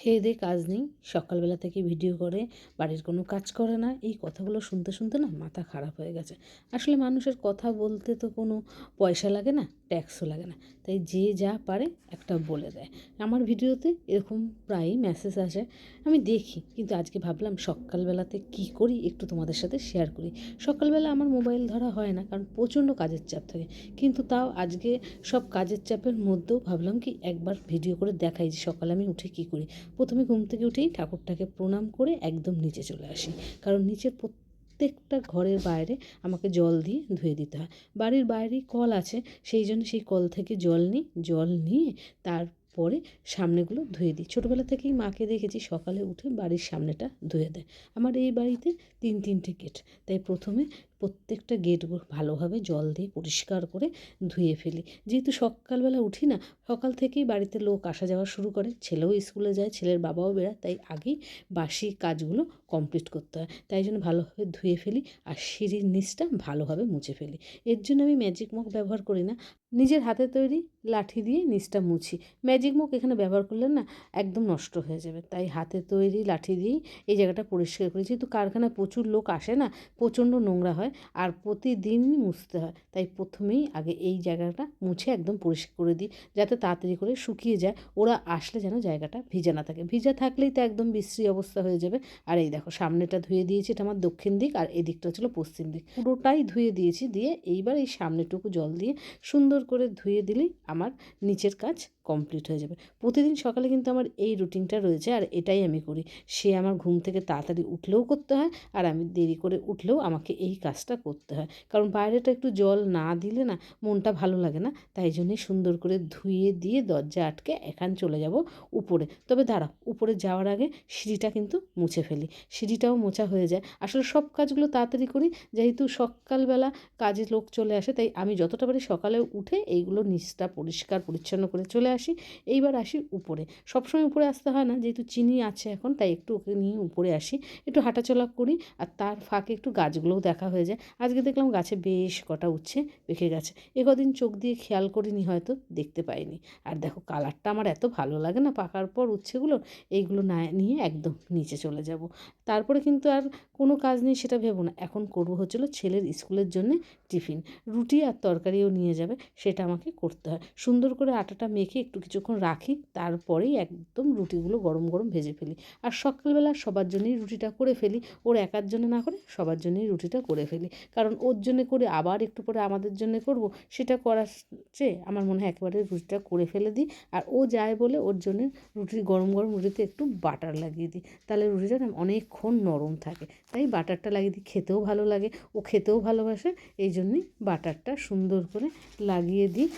খেয়ে দিয়ে কাজ নেই, সকালবেলা থেকে ভিডিও করে, বাড়ির কোনো কাজ করে না, এই কথাগুলো শুনতে শুনতে না মাথা খারাপ হয়ে গেছে। আসলে মানুষের কথা বলতে তো কোনো পয়সা লাগে না, ট্যাক্সও লাগে না। তাই যে যা পারে একটা বলে দেয়। আমার ভিডিওতে এরকম প্রায়ই মেসেজ আসে, আমি দেখি, কিন্তু আজকে ভাবলাম সকালবেলাতে কি করি একটু তোমাদের সাথে শেয়ার করি। সকালবেলা আমার মোবাইল ধরা হয় না, কারণ প্রচণ্ড কাজের চাপ থাকে। কিন্তু তাও আজকে সব কাজের চাপের মধ্যেও ভাবলাম কি একবার ভিডিও করে দেখাই যে সকালে আমি উঠে কী করি। প্রথমে ঘুম থেকে উঠেই ঠাকুরটাকে প্রণাম করে একদম নিচে চলে আসি। কারণ নিচের প্রত্যেকটা ঘরের বাইরে আমাকে জল দিয়ে ধুয়ে দিতে হয়। বাড়ির বাইরেই কল আছে, সেই জন্য সেই কল থেকে জল নিই, জল নিয়ে তারপরে সামনেগুলো ধুয়ে দিই। ছোটোবেলা থেকেই মাকে দেখেছি সকালে উঠে বাড়ির সামনেটা ধুয়ে দেয়। আমার এই বাড়িতে তিন তিনটে গেট, তাই প্রথমে প্রত্যেকটা গেটগুলো ভালোভাবে জল দিয়ে পরিষ্কার করে ধুয়ে ফেলি। যেহেতু সকালবেলা উঠি না, সকাল থেকেই বাড়িতে লোক আসা যাওয়া শুরু করে। ছেলেও স্কুলে যায়, ছেলের বাবাও বেড়ায়, তাই আগেই বাসি কাজগুলো কমপ্লিট করতে হয়। তাই জন্য ভালোভাবে ধুয়ে ফেলি আর সিঁড়ির নিচটা ভালোভাবে মুছে ফেলি। এর জন্য আমি ম্যাজিক মগ ব্যবহার করি না। নিজের হাতে তৈরি লাঠি দিয়ে নিচটা মুছি। ম্যাজিক মুখ এখানে ব্যবহার করলে না একদম নষ্ট হয়ে যাবে। তাই হাতে তৈরি লাঠি দিয়েই এই জায়গাটা পরিষ্কার করি। যেহেতু কারখানায় প্রচুর লোক আসে না, প্রচণ্ড নোংরা হয় আর প্রতিদিনই মুছতে হয়। তাই প্রথমেই আগে এই জায়গাটা মুছে একদম পরিষ্কার করে দিই, যাতে তাড়াতাড়ি করে শুকিয়ে যায়। ওরা আসলে যেন জায়গাটা ভিজা না থাকে। ভিজা থাকলেই তো একদম বিশ্রী অবস্থা হয়ে যাবে। আর এই দেখো, সামনেটা ধুয়ে দিয়েছি, এটা আমার দক্ষিণ দিক আর এই দিকটা ছিল পশ্চিম দিক। পুরোটাই ধুয়ে দিয়েছি, দিয়ে এইবার এই সামনেটুকু জল দিয়ে সুন্দর করে ধুয়ে দিলেই আমার নিচের কাজ কমপ্লিট হয়ে যাবে। প্রতিদিন সকালে কিন্তু আমার এই রুটিনটা রয়েছে আর এটাই আমি করি। সে আমার ঘুম থেকে তাড়াতাড়ি উঠলেও করতে হয় আর আমি দেরি করে উঠলেও আমাকে এই কাজটা করতে হয়। কারণ বাইরেটা একটু জল না দিলে না মনটা ভালো লাগে না। তাই জন্যই সুন্দর করে ধুয়ে দিয়ে দরজা আটকে এখান চলে যাব উপরে। তবে দাঁড়া, উপরে যাওয়ার আগে সিঁড়িটা কিন্তু মুছে ফেলি। সিঁড়িটাও মোছা হয়ে যায়। আসলে সব কাজগুলো তাড়াতাড়ি করি। যেহেতু সকালবেলা কাজে লোক চলে আসে, তাই আমি যতটা পারি সকালে উঠে এইগুলো নিচটা পরিষ্কার, পরিচ্ছন্ন করে চলে আসি। এইবার আসি উপরে। সবসময় উপরে আসতে হয় না, যেহেতু চিনি আছে এখন, তাই একটু ওকে নিয়ে উপরে আসি। একটু হাঁটাচলা করি আর তার ফাঁকে একটু গাছগুলোও দেখা হয়ে যায়। আজকে দেখলাম গাছে বেশ কটা উচ্ছে পেকে গেছে। এ কদিন চোখ দিয়ে খেয়াল করিনি হয়তো, দেখতে পাইনি। আর দেখো, কালারটা আমার এত ভালো লাগে না পাকার পর উচ্ছেগুলো, এইগুলো না নিয়ে একদম নিচে চলে যাব। তারপরে কিন্তু আর কোনো কাজ নেই সেটা ভেবো না। এখন করব হচ্ছিল ছেলের স্কুলের জন্যে টিফিন। রুটি আর তরকারিও নিয়ে যাবে, সেটা আমাকে করতে হয়। সুন্দর করে আটাটা মেখে একটু কিছুক্ষণ রাখি, তারপরেই একদম রুটিগুলো গরম গরম ভেজে ফেলি। আর সকালবেলা সবার জন্যই রুটিটা করে ফেলি। ওর একার জন্য না করে সবার জন্যই রুটিটা করে ফেলি। কারণ ওর জন্যে করে আবার একটু পরে আমাদের জন্য করব, সেটা করার চেয়ে আমার মনে হয় একেবারে রুটিটা করে ফেলে দিই। আর ও যায় বলে ওর জন্য রুটি, গরম গরম রুটিতে একটু বাটার লাগিয়ে দিই। তাহলে রুটিটা অনেকক্ষণ নরম থাকে। তাই বাটারটা লাগিয়ে দিই, খেতেও ভালো লাগে। ও খেতেও ভালোবাসে, এই জন্যই বাটারটা সুন্দর করে লাগিয়ে দিই।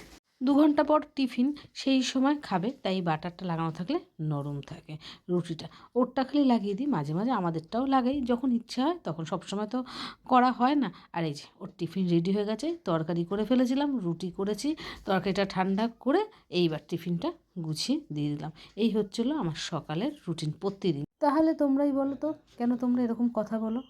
দু ঘণ্টা পর টিফিন সেই সময় খাবে, তাই বাটারটা লাগানো থাকলে নরম থাকে রুটিটা। ওরটা খালি লাগিয়ে দিই, মাঝে মাঝে আমাদেরটাও লাগাই যখন ইচ্ছা হয়, তখন সবসময় তো করা হয় না। আর এই যে, ওর টিফিন রেডি হয়ে গেছে, তরকারি করে ফেলেছিলাম, রুটি করেছি, তরকারিটা ঠান্ডা করে এইবার টিফিনটা গুছিয়ে দিয়ে দিলাম। এই হচ্ছিল আমার সকালের রুটিন প্রতিদিন। তাহলে তোমরাই বলো তো, কেন তোমরা এরকম কথা বলো?